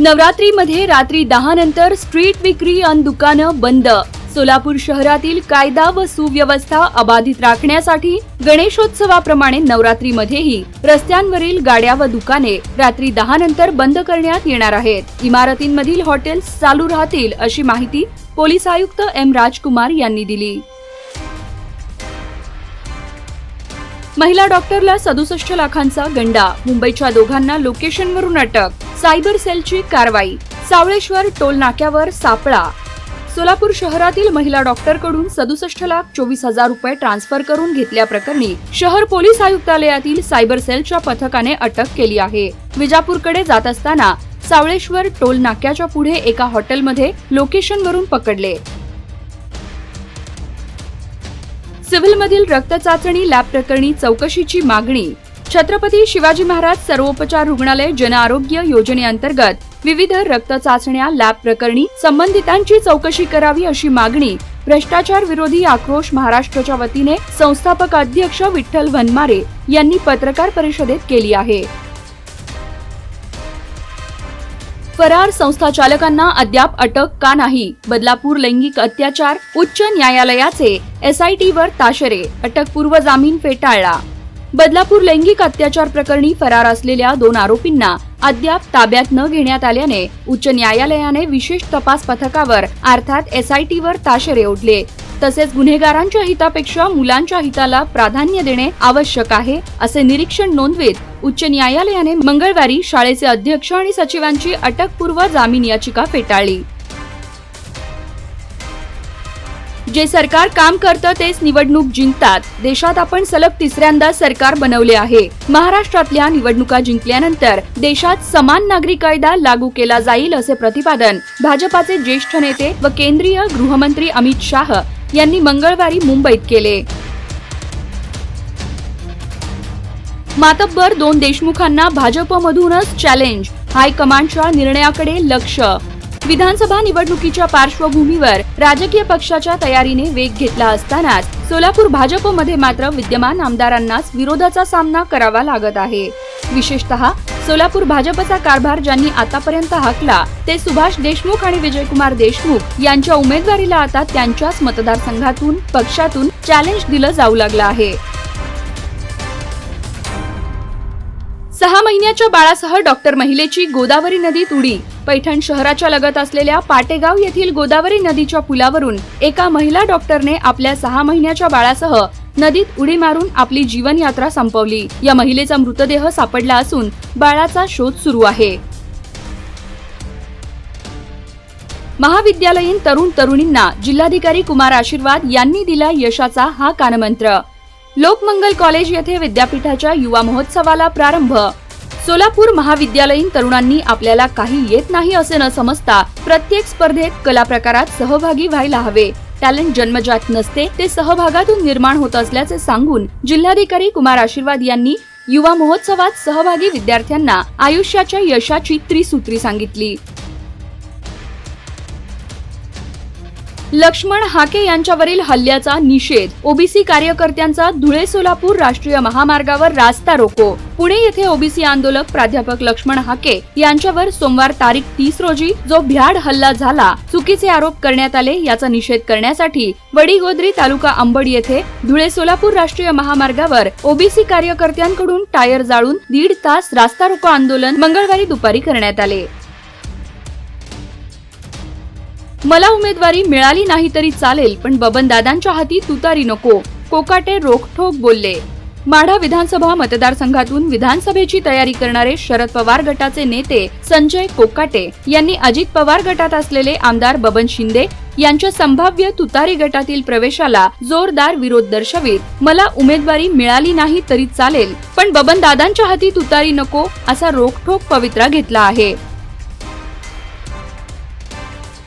नवरात्रीमध्ये रात्री दहा नंतर स्ट्रीट विक्री अन दुकानं बंद. सोलापूर शहरातील कायदा व सुव्यवस्था अबाधित राखण्यासाठी गणेशोत्सवाप्रमाणे नवरात्रीमध्येही रस्त्यांवरील गाड्या व दुकाने रात्री दहा नंतर बंद करण्यात येणार आहेत. इमारतींमधील हॉटेल्स चालू राहतील अशी माहिती पोलीस आयुक्त एम राजकुमार यांनी दिली. महिला डॉक्टरला सदुसष्ट लाखांचा गंडा. मुंबईच्या दोघांना लोकेशनवरून अटक सायबर सेलची कारवाई. सावळेश्वर टोल नाक्यावर सापळा. सोलापूर शहरातील महिला डॉक्टरकडून सदुसष्ट लाख चोवीस हजार रुपये ट्रान्सफर करून घेतल्याप्रकरणी शहर पोलीस आयुक्तालयातील सायबर सेलच्या पथकाने अटक केली आहे. विजापूरकडे जात असताना सावळेश्वर टोल नाक्याच्या पुढे एका हॉटेलमध्ये लोकेशनवरून पकडले. सिव्हिलमधील रक्त चाचणी लॅब प्रकरणी चौकशीची मागणी छत्रपती शिवाजी महाराज सर्वोपचार रुग्णालय जन आरोग्य योजनेअंतर्गत विविध रक्त चाचण्या लॅब प्रकरणी संबंधितांची चौकशी करावी अशी मागणी भ्रष्टाचार विरोधी आक्रोश महाराष्ट्राच्या वतीने संस्थापक अध्यक्ष विठ्ठल वनमारे यांनी पत्रकार परिषदेत केली आहे. फरार संस्थाचालकांना अद्याप अटक का नाही? बदलापूर लैंगिक अत्याचार उच्च न्यायालयाचे एसआयटीवर ताशरे अटकपूर्व जामीन फेटाळला बदलापूर लैंगिक अत्याचार प्रकरणी फरार असलेल्या दोन आरोपींना अद्याप ताब्यात न घेण्यात आल्याने उच्च न्यायालयाने विशेष तपास पथकावर अर्थात एसआयटीवर ताशेरे ओढले. तसेच गुन्हेगारांच्या हितापेक्षा मुलांच्या हिताला प्राधान्य देणे आवश्यक आहे असे निरीक्षण नोंदवीत उच्च न्यायालयाने मंगळवारी शाळेचे अध्यक्ष आणि सचिवांची अटकपूर्व जामीन याचिका फेटाळली. जे सरकार काम करतं तेच निवडणूक जिंकतात. देशात आपण सलग तिसऱ्यांदा सरकार बनवले आहे. महाराष्ट्रातल्या निवडणुका जिंकल्यानंतर देशात समान नागरी कायदा लागू केला जाईल असे प्रतिपादन भाजपाचे ज्येष्ठ नेते व केंद्रीय गृहमंत्री अमित शाह यांनी मंगळवारी मुंबईत केले. मातब्बर दोन देशमुखांना भाजपमधूनच चॅलेंज हायकमांडच्या निर्णयाकडे लक्ष विधानसभा निवडणुकीच्या पार्श्वभूमीवर राजकीय पक्षाच्या तयारीने वेग घेतला असतानाच सोलापूर भाजपमध्ये मात्र विद्यमान आमदारांनाच विरोधाचा सामना करावा लागत आहे. विशेषतः सोलापूर भाजपचा कारभार ज्यांनी आतापर्यंत हाकला ते सुभाष देशमुख आणि विजयकुमार देशमुख यांच्या उमेदवारीला आता त्यांच्याच मतदारसंघातून पक्षातून चॅलेंज दिलं जाऊ लागलं आहे. सहा महिन्याच्या बाळासह डॉक्टर महिलेची गोदावरी नदीत उडी पैठण शहराच्या लगत असलेल्या पाटेगाव येथील गोदावरी नदीच्या पुलावरून एका महिला डॉक्टरने आपल्या सहा महिन्याच्या बाळासह नदीत उडी मारून आपली जीवनयात्रा संपवली. या महिलेचा मृतदेह सापडला असून बाळाचा शोध सुरू आहे. महाविद्यालयीन तरुण तरुणींना जिल्हाधिकारी कुमार आशीर्वाद यांनी दिला यशाचा हा कानमंत्र. लोकमंगल कॉलेज येथे विद्यापीठाच्या युवा महोत्सवाला प्रारंभ. सोलापूर महाविद्यालयीन तरुणांनी आपल्याला काही येत नाही असे न समजता प्रत्येक स्पर्धेत कला प्रकारात सहभागी व्हायला हवे. टॅलेंट जन्मजात नसते ते सहभागातून निर्माण होत असल्याचे सांगून जिल्हाधिकारी कुमार आशीर्वाद यांनी युवा महोत्सवात सहभागी विद्यार्थ्यांना आयुष्याच्या यशाची त्रिसूत्री सांगितली. लक्ष्मण हाके यांच्यावरील हल्ल्याचा निषेध. ओबीसी कार्यकर्त्यांचा धुळे सोलापूर राष्ट्रीय महामार्गावर रास्ता रोको. पुणे येथे ओबीसी आंदोलक प्राध्यापक लक्ष्मण हाके यांच्यावर सोमवार तारीख तीस रोजी जो भ्याड हल्ला झाला चुकीचे आरोप करण्यात आले याचा निषेध करण्यासाठी वडीगोद्री तालुका अंबड येथे धुळे सोलापूर राष्ट्रीय महामार्गावर ओबीसी कार्यकर्त्यांकडून टायर जाळून दीड तास रास्ता रोको आंदोलन मंगळवारी दुपारी करण्यात आले. मला उमेदवारी मिळाली नाही तरी चालेल पण बबनदादांच्या हाती तुतारी नको कोकाटे रोखठोक बोलले. माढा विधानसभा मतदारसंघातून विधानसभेची तयारी करणारे शरद पवार गटाचे नेते संजय कोकाटे यांनी अजित पवार गटात असलेले आमदार बबन शिंदे यांच्या संभाव्य तुतारी गटातील प्रवेशाला जोरदार विरोध दर्शवित. मला उमेदवारी मिळाली नाही तरी चालेल पण बबनदादांच्या हाती तुतारी नको असा रोखठोक पवित्रा घेतला आहे.